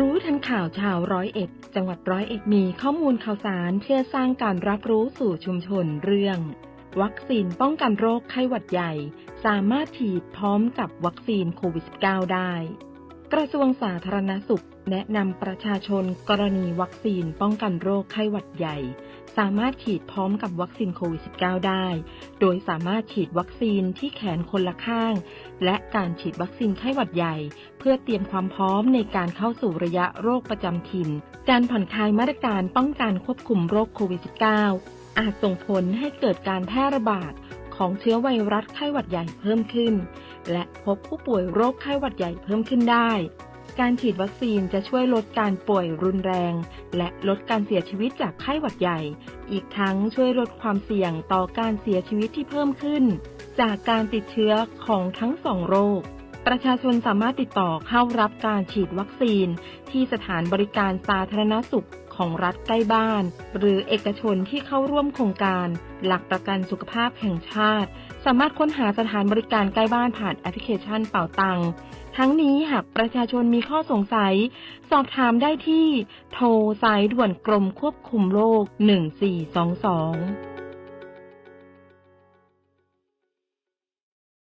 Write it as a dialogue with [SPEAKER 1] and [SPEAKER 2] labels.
[SPEAKER 1] รู้ทันข่าวชาวร้อยเอ็ด จังหวัดร้อยเอ็ดมีข้อมูลข่าวสารเพื่อสร้างการรับรู้สู่ชุมชนเรื่อง วัคซีนป้องกันโรคไข้หวัดใหญ่ สามารถฉีดพร้อมกับวัคซีนโควิด -19 ได้ กระทรวงสาธารณสุข แนะนำประชาชนกรณีวัคซีนป้องกันโรคไข้หวัดใหญ่ สามารถฉีดพร้อมกับวัคซีนโควิด -19 ได้ โดยสามารถฉีดวัคซีนที่แขนคนละข้าง และการฉีดวัคซีนไข้หวัดใหญ่ เพื่อเตรียมความพร้อมในการเข้าสู่ระยะโรคประจำถิ่น การผ่อนคลายมาตรการป้องกันควบคุมโรคโควิด -19 อาจส่งผลให้เกิดการแพร่ระบาดของเชื้อไวรัสไข้หวัดใหญ่เพิ่มขึ้น และพบผู้ป่วยโรคไข้หวัดใหญ่เพิ่มขึ้นได้ การฉีดวัคซีนจะช่วยลดการป่วยรุนแรง และลดการเสียชีวิตจากไข้หวัดใหญ่ อีกทั้งช่วยลดความเสี่ยงต่อการเสียชีวิตที่เพิ่มขึ้น จากการติดเชื้อของทั้งสองโรค ประชาชนสามารถติดต่อเข้ารับการฉีดวัคซีน ที่สถานบริการสาธารณสุขของรัฐใกล้บ้าน หรือเอกชนที่เข้าร่วมโครงการ หลักประกันสุขภาพแห่งชาติ สามารถค้นหาสถานบริการใกล้บ้านผ่านแอปพลิเคชันเป่าตังทั้งนี้หากประชาชนมีข้อสงสัย สอบถามได้ที่ โทรสายด่วนกรมควบคุมโรค1422